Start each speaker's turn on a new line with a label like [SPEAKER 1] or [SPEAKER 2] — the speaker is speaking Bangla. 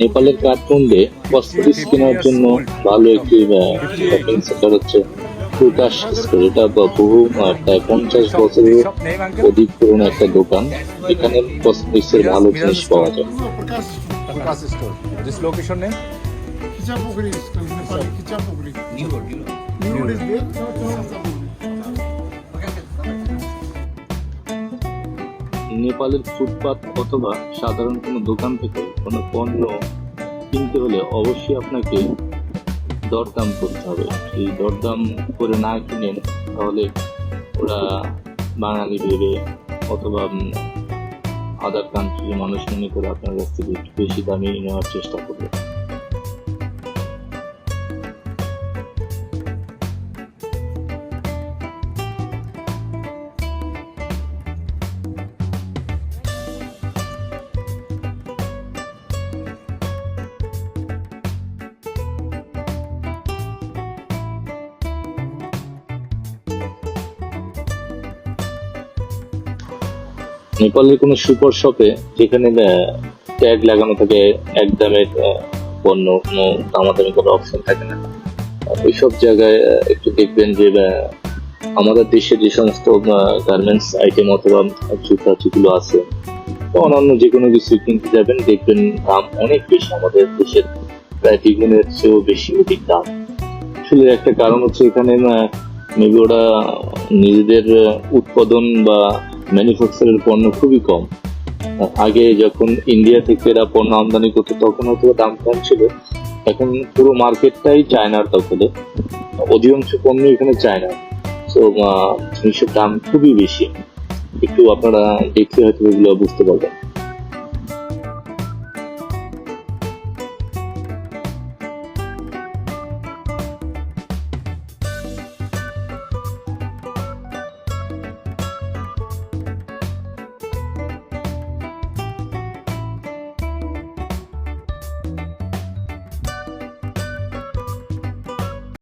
[SPEAKER 1] নেপালের কাঠমান্ডে কসমেটিক্স কেনার জন্য ভালো একটি শপিং সেন্টার হচ্ছে প্রকাশ স্টোর। এটা বহু প্রায় পঞ্চাশ বছরের অধিক পুরনো একটা দোকান। এখানে কসমেটিক্স এর ভালো জিনিস পাওয়া যায়।
[SPEAKER 2] Prakash new road new road
[SPEAKER 1] নেপালের ফুটপাত অথবা সাধারণ কোনো দোকান থেকে কোনো পণ্য কিনতে হলে অবশ্যই আপনাকে দরদাম করতে হবে। এই দরদাম করে না কিনেন, তাহলে ওরা বাঙালি ভেবে অথবা আদার কান্ট্রির মানুষ মনে করে আপনার কাছ থেকে একটু বেশি দামে নেওয়ার চেষ্টা করবে। নেপালের কোনো সুপার শপে যেখানে ট্যাগ লাগানো থাকে, এক দামের পণ্য, কোনো দামাদামি কোনো অপশন থাকে না। ওইসব জায়গায় একটু দেখবেন যে আমাদের দেশে যে সমস্ত গার্মেন্টস আইটেম অথবা জুতা যেগুলো আছে, বা অন্যান্য যে কোনো কিছু কিনতে যাবেন, দেখবেন দাম অনেক বেশি আমাদের দেশের, প্রায় দ্বিগুণের চেয়েও বেশি অধিক দাম। আসলে একটা কারণ হচ্ছে এখানে মেবি ওরা নিজেদের উৎপাদন বা ম্যানুফ্যাকচারের পণ্য খুবই কম। আগে যখন ইন্ডিয়া থেকে এরা পণ্য আমদানি করতো, তখন হয়তো দাম কম ছিল। এখন পুরো মার্কেটটাই চায়নার দখলে। অধিকাংশ পণ্য এখানে চায়না। তো জিনিসের দাম খুবই বেশি। একটু আপনারা দেখলে হয়তো এগুলো বুঝতে পারবেন।